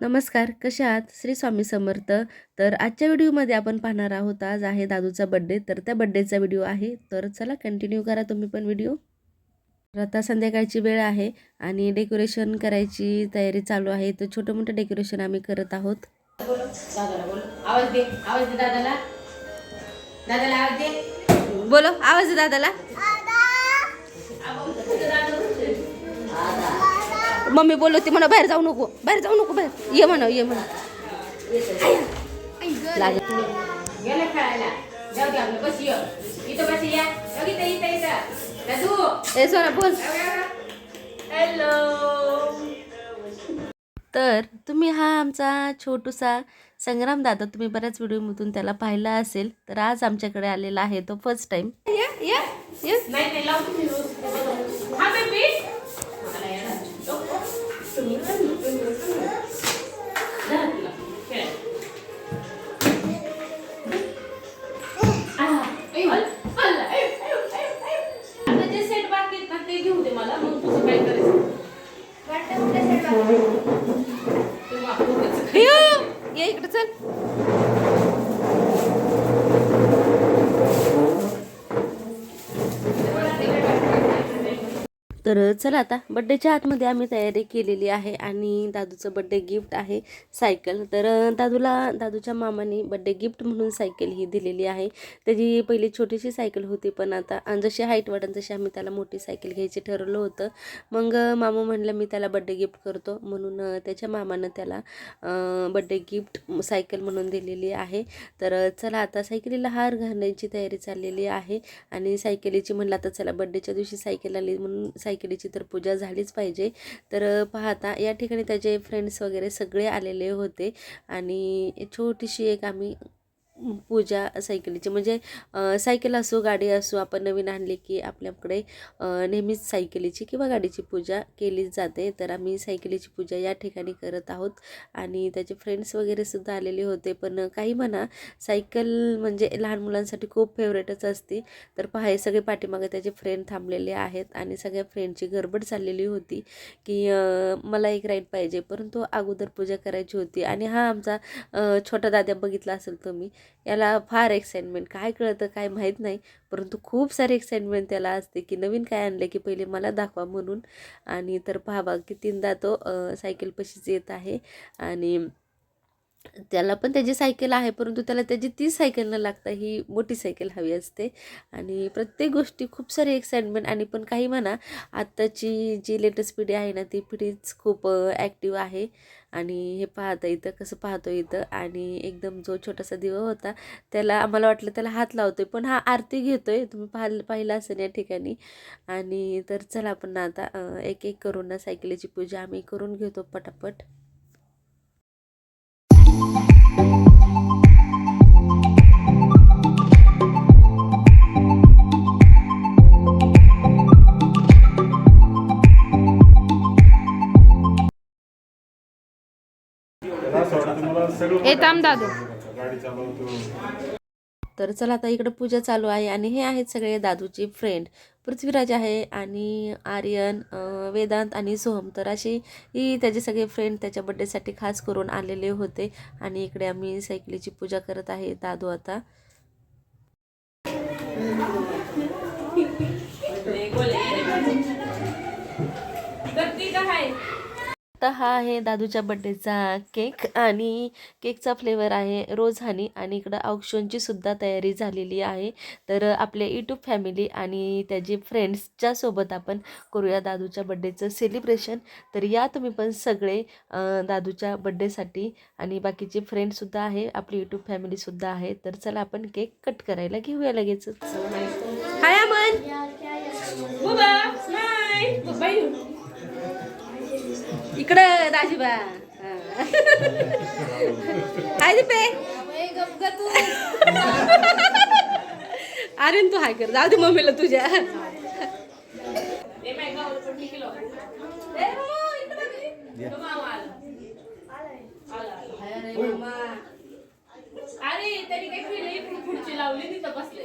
नमस्कार कसे आहात? श्री स्वामी समर्थ. तर आजच्या व्हिडिओमध्ये आपण पाहणार आहोत आज आहे दादूचा बड्डे तर त्या बड्डेचा व्हिडिओ आहे. तर चला कंटिन्यू करा तुम्ही पण व्हिडिओ. तर आता संध्याकाळची वेळ आहे आणि डेकोरेशन करायची तयारी चालू आहे. तर छोटं मोठं डेकोरेशन आम्ही करत आहोत. आवाज दे आवाज दे दादाला. दादाला आवाज दे. बोलो आवाज दे दादाला. मम्मी बोलवते म्हणा बाहेर जाऊ नको बाहेर जाऊ नको बाहेर. ये म्हणा ये म्हणा. सोना बोल. हॅलो तर तुम्ही हा आमचा छोटूसा संग्राम दादा तुम्ही बऱ्याच व्हिडिओमधून त्याला पाहिला असेल तर आज आमच्याकडे आलेला आहे तो फर्स्ट टाइम तर चला आता बड्डेच्या आतमध्ये आम्ही तयारी केलेली आहे आणि दादूचं बड्डे गिफ्ट आहे सायकल तर दादूला दादूच्या मामाने बड्डे गिफ्ट म्हणून सायकल ही दिलेली आहे. त्याची पहिली छोटीशी सायकल होती पण आता आणि जशी हाईट वाढन तशी आम्ही त्याला मोठी सायकल घ्यायची ठरवलं होतं. मग मामा म्हणलं मी त्याला बड्डे गिफ्ट करतो. म्हणून त्याच्या मामानं त्याला बड्डे गिफ्ट सायकल म्हणून दिलेली आहे. तर चला आता सायकलीला हार घालण्याची तयारी चाललेली आहे. आणि सायकलीची म्हणलं आता चला बड्डेच्या दिवशी सायकल आली म्हणून सायकल सायकलीची तर पूजा झालीच पाहिजे. तर पाहता या ठिकाणी त्याचे फ्रेंड्स वगैरे सगळे आलेले होते. आणि छोटीशी एक आम्ही पूजा सायकलीची. म्हणजे सायकल असो गाडी असो आपण नवीन आणली की आपल्याकडे नेहमीच सायकलीची किंवा गाडीची पूजा केली जाते. तर आम्ही सायकलीची पूजा या ठिकाणी करत आहोत. आणि त्याचे फ्रेंड्स वगैरे सुद्धा आलेले होते. पण काही म्हणा सायकल म्हणजे लहान मुलांसाठी खूप फेवरेटच असते. तर पहा सगळे पाठीमागे त्याचे फ्रेंड थांबलेले आहेत. आणि सगळ्या फ्रेंडची गडबड चाललेली होती की मला एक राईड पाहिजे. परंतु अगोदर पूजा करायची होती. आणि हा आमचा छोटा दाद्या बघितला असेल तुम्ही याला फार एक्साइटमेंट काय कळतं काय माहीत नाही. परंतु खूप सारी एक्साइटमेंट त्याला असते की नवीन काय आणलं की पहिले मला दाखवा म्हणून. आणि तर पाहावा की तीनदा तो सायकलपाशीच येत आहे. आणि त्याला पण त्याची सायकल आहे परंतु त्याला त्याची ती सायकल न लागता ही मोठी सायकल हवी असते. आणि प्रत्येक गोष्टी खूप सारी एक्साइटमेंट आणि पण काही म्हणा आत्ताची जी लेटेस्ट पिढी आहे ना ती पिढीच खूप ॲक्टिव्ह आहे. आणि हे पाहता इथं कसं पाहतो इथं. आणि एकदम जो छोटासा दिवा होता त्याला आम्हाला वाटलं त्याला हात लावतो आहे पण हा आरती घेतो आहे तुम्ही पाहिलं पाहिलं असेल या ठिकाणी. आणि तर चला आपण आता एक एक करून ना सायकलीची पूजा आम्ही करून घेतो पटापट. ए दादू तर चला आता इकडं पूजा चालू आहे आणि हे आहेत सगळे दादूचे फ्रेंड पृथ्वीराज आहे आणि आर्यन वेदांत आणि सोहम. तर असे ही त्याचे सगळे फ्रेंड त्याच्या बड्डेसाठी खास करून आलेले होते. आणि इकडे आम्ही सायकलीची पूजा करत आहे दादू आता करते का हाय तर हा आहे दादूच्या बड्डेचा केक आणि केकचा फ्लेवर आहे रोज हनी आणि इकडं औक्षणची सुद्धा तयारी झालेली आहे. तर आपल्या यूट्यूब फॅमिली आणि त्याची फ्रेंड्सच्या सोबत आपण करूया दादूच्या बड्डेचं सेलिब्रेशन तर या तुम्ही पण सगळे दादूच्या बड्डेसाठी आणि बाकीचे फ्रेंडसुद्धा आहे आपली यूट्यूब फॅमिलीसुद्धा आहे. तर चला आपण केक कट करायला घेऊया लगेच हाय अमन इकडं दाजीबा. हाय दीपे. अरे तू हाय कर. जाऊ दे मम्मीला तुझ्या. अरे त्यांनी काय केलं खुर्ची लावली तिथं बसले.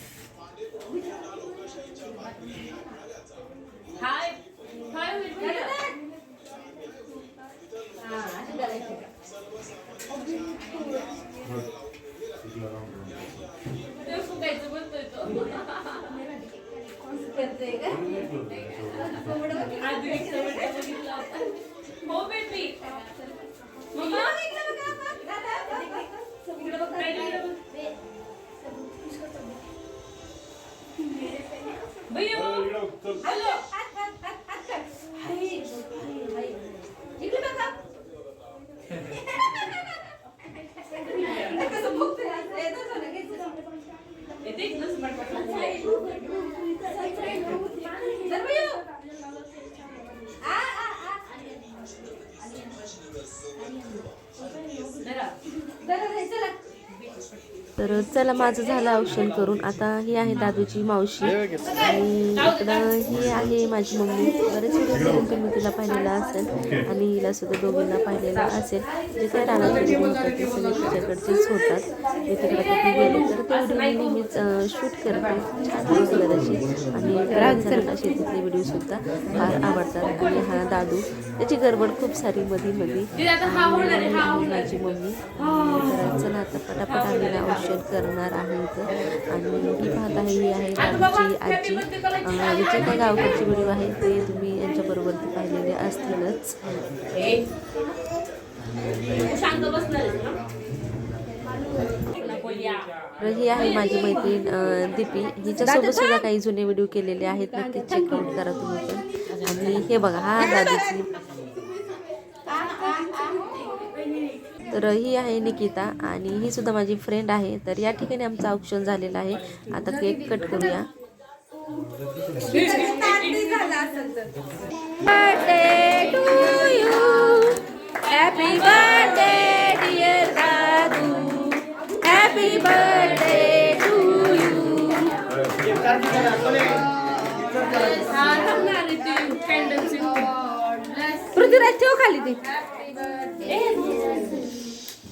तर चला माझं झालं औषण करून. आता ही आहे दादूची मावशी. आणि इकडं ही आहे माझी मम्मी. बरेच व्हिडिओ तुम्ही तिला पाहिलेला असेल आणि हिला सुद्धा दोघींना पाहिलेला असेल. जे काय राहणार सगळे तिच्याकडचेच होतात. मी तिकडे कधी गेले तर ते व्हिडिओ मी नेहमीच शूट करते. छान अशी. आणि जणांना शेतीतले व्हिडिओसुद्धा फार आवडतात. आणि हा दादू त्याची गडबड खूप सारी मधी मधी. तिथे आता हा होणार आहे हा होणार माझी मम्मी. तर चला आता पटापट आम्ही ना औषध करणार आहे आणि ही पाहत आहे ही आहे आमची आजी. अं, जे काही व्हिडिओ आहे ते तुम्ही यांच्याबरोबर पाहिलेले असतीलच. ही आहे माझी मैत्रीण दीपी. हिच्यासोबत सुद्धा काही जुने व्हिडिओ केलेले आहेत. नक्कीच चेकआउट करा तुम्ही पण. आणि हे बघा हा दादीची तर ही आहे निकिता आणि ही सुद्धा माझी फ्रेंड आहे. तर या ठिकाणी आमचं ऑप्शन झालेलं आहे. आता केक कट करूया. Happy birthday dear Dadu happy birthday to you थांबणार आहे ती candles in. पृथ्वीराज ठेव खाली ती.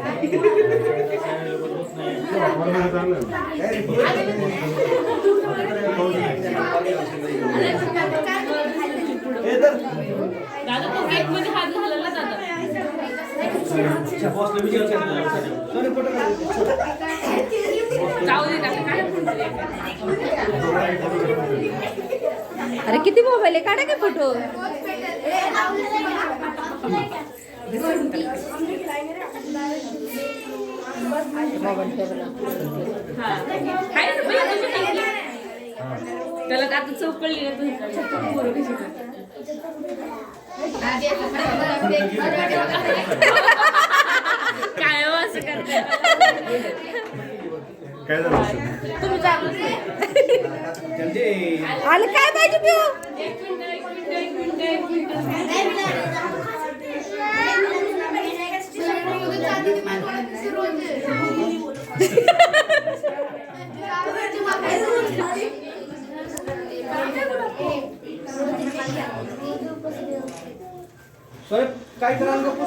ये. गपरे. दे भैया. चारवत पण छान, छान. बरोबर चाललं ना? दादा तो केकमध्ये हात घालायला दादा जाऊ दे ना काय अरे किती मोबाईल आहे काढा काय फोटो हा. त्याला आता चौकळली. काय हो असं करताय? काय झालं. आलं काय पाहिजे पिऊ स्वयं काय करायला नको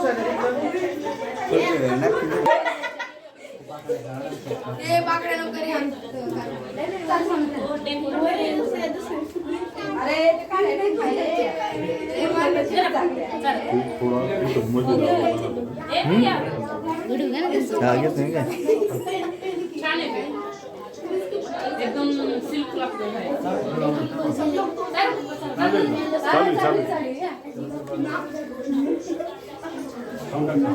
थोडा हा घेत नाही. एकदम सिल्क लागतो. चालेल चालेल थांब ना, थांब.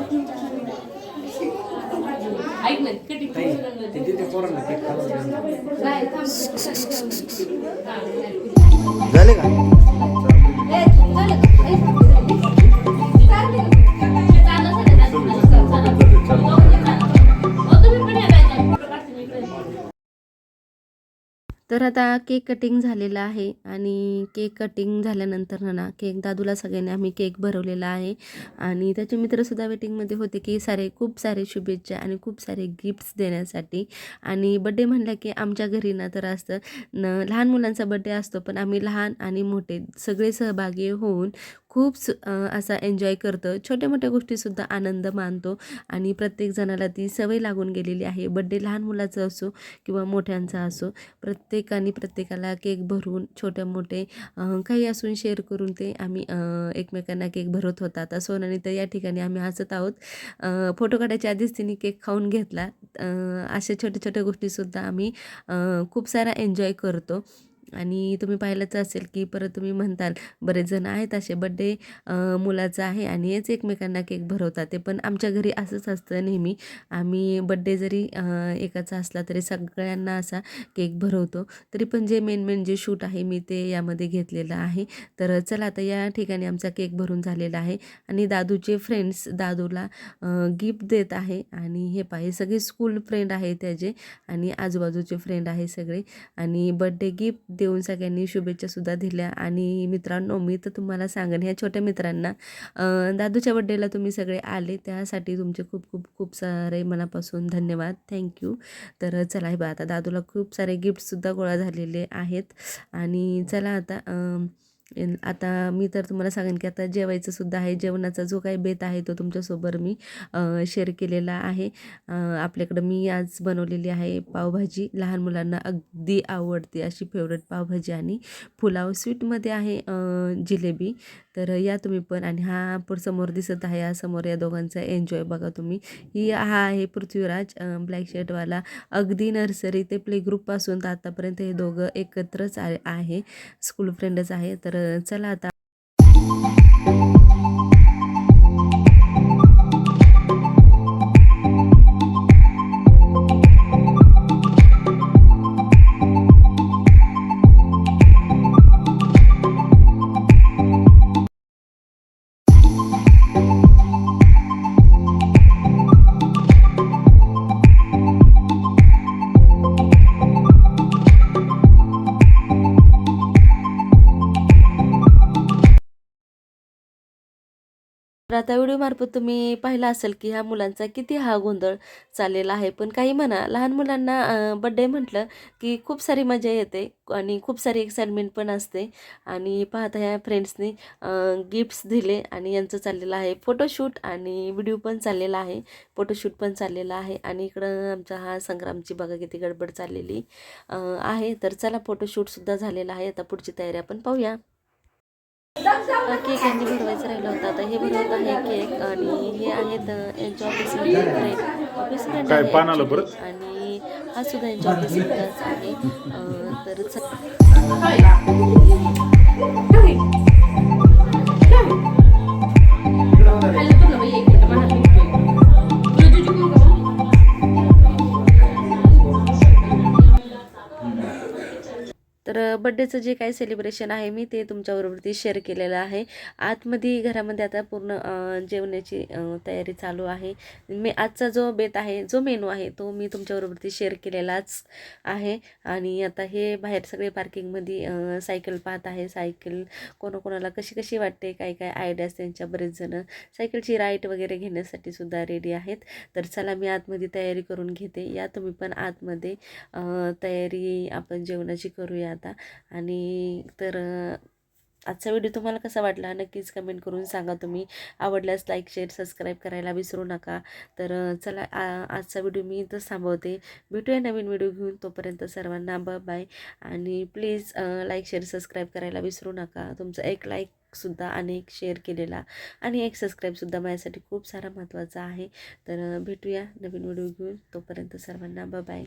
ऐक ना कटिंग झाले का तर आता केक कटिंग झालेलं आहे आणि केक कटिंग झाल्यानंतर ना ना केक दादूला सगळ्यांनी आम्ही केक भरवलेला आहे. आणि त्याचे मित्रसुद्धा वेटिंगमध्ये होते की सारे खूप सारे शुभेच्छा आणि खूप सारे गिफ्ट्स देण्यासाठी. आणि बड्डे म्हणलं की आमच्या घरी ना तर असतं न लहान मुलांचा बड्डे असतो पण आम्ही लहान आणि मोठे सगळे सहभागी होऊन खूप सु असा एन्जॉय करतं. छोट्या मोठ्या गोष्टीसुद्धा आनंद मानतो आणि प्रत्येक जणाला ती सवय लागून गेलेली आहे. बड्डे लहान मुलाचं असो किंवा मोठ्यांचा असो प्रत्येकाने प्रत्येकाला केक भरून छोटे मोठे काही असून शेअर करून ते आम्ही एकमेकांना केक भरत होता आता सोनाने तर या ठिकाणी आम्ही हसत आहोत. फोटो काढायच्या आधीच तिने केक खाऊन घेतला. अशा छोट्या छोट्या गोष्टीसुद्धा आम्ही खूप सारा एन्जॉय करतो. आणि तुम्ही पाहिलंच असेल की परत तुम्ही म्हणताल बरेच जण आहेत असे बड्डे मुलाचं आहे आणि हेच एकमेकांना केक भरवतात. ते पण आमच्या घरी असंच असतं नेहमी. आम्ही बड्डे जरी एकाचा असला तरी सगळ्यांना असा केक भरवतो. तरी पण जे मेन मेन जे शूट आहे मी ते यामध्ये घेतलेलं आहे. तर चला आता या ठिकाणी आमचा केक भरून झालेला आहे. आणि दादूचे फ्रेंड्स दादूला गिफ्ट देत आहे. आणि हे पाहिजे सगळे स्कूल फ्रेंड आहे त्याचे. आणि आजूबाजूचे फ्रेंड आहे सगळे. आणि बड्डे गिफ्ट देऊन सगळ्यांनी शुभेच्छासुद्धा दिल्या. आणि मित्रांनो मी तर तुम्हाला सांगेन ह्या छोट्या मित्रांना दादूच्या बड्डेला तुम्ही सगळे आले त्यासाठी तुमचे खूप खूप खूप सारे मनापासून धन्यवाद. थँक्यू तर चला हे बा आता दादूला खूप सारे गिफ्टसुद्धा गोळा झालेले आहेत. आणि चला आता आता मी तर तुम्हाला सांगेन की आता जेवायचं सुद्धा आहे. जेवणाचा जो काही बेत आहे तो तुमच्यासोबत मी शेअर केलेला आहे. आपल्याकडं मी आज बनवलेली आहे पावभाजी. लहान मुलांना अगदी आवडते अशी फेवरेट पावभाजी आणि पुलाव. स्वीटमध्ये आहे जिलेबी. तर या तुम्ही पण आणि हा पुढ समोर दिसत आहे. या समोर या दोघांचा एन्जॉय बघा तुम्ही. ही हा आहे पृथ्वीराज ब्लॅक शर्टवाला अगदी नर्सरी ते प्ले ग्रुपपासून तर आतापर्यंत हे दोघं एकत्रच आहे. स्कूल फ्रेंडच आहे. तर चला आता. आता व्हिडिओमार्फत तुम्ही पाहिला असेल की ह्या मुलांचा किती हा गोंधळ चाललेला आहे. पण काही म्हणा लहान मुलांना बड्डे म्हटलं की खूप सारी मजा येते आणि खूप सारी एक्साइटमेंट पण असते. आणि पाहता ह्या फ्रेंड्सनी गिफ्ट्स दिले आणि यांचं चाललेलं आहे फोटोशूट आणि व्हिडिओ पण चाललेला आहे. फोटोशूट पण चाललेला आहे आणि इकडं आमचा हा संग्रामची बघा किती गडबड चाललेली आहे. तर चला फोटोशूटसुद्धा झालेला आहे. आता पुढची तयारी आपण पाहूया. केक यांनी भरवायचं राहिलं होतं. आता हे भरवत आहे केक आणि हे आहेत यांच्या ऑफिसमध्ये ऑफिस फ्रेंड काय आहे पान आलं actually. परत? आणि हा सुद्धा यांच्या ऑफिसमध्येच आहे अ, तर तर बड्डेचं जे काही सेलिब्रेशन आहे मी ते तुमच्याबरोबरती शेअर केलेलं आहे. आतमध्ये घरामध्ये आता पूर्ण जेवणाची तयारी चालू आहे. मी आजचा जो बेत आहे जो मेनू आहे तो मी तुमच्याबरोबरती शेअर केलेलाच आहे. आणि आता हे बाहेर सगळे पार्किंगमध्ये सायकल पाहत आहे. सायकल कोणाकोणाला कशी कशी वाटते काय काय आयडियाज त्यांच्या बरेच जण सायकलची राईट वगैरे घेण्यासाठी सुद्धा रेडी आहेत. तर चला मी आतमध्ये तयारी करून घेते. या तुम्ही पण आतमध्ये तयारी आपण जेवणाची करूया आता आणि तर आजचा व्हिडिओ तुम्हाला कसा वाटला? नक्कीच कमेंट करून सांगा तुम्ही. आवडल्यास लाईक शेअर सबस्क्राईब करायला विसरू नका. तर चला आ- आजचा व्हिडिओ मी इथंच थांबवते. भेटूया नवीन व्हिडिओ घेऊन. तोपर्यंत सर्वांना ब बाय आणि प्लीज लाईक शेअर सबस्क्राईब करायला विसरू नका. तुमचं एक लाईकसुद्धा आणि एक शेअर केलेला आणि एक सबस्क्राईबसुद्धा माझ्यासाठी खूप सारा महत्त्वाचा आहे. तर भेटूया नवीन व्हिडिओ घेऊन. तोपर्यंत सर्वांना ब बाय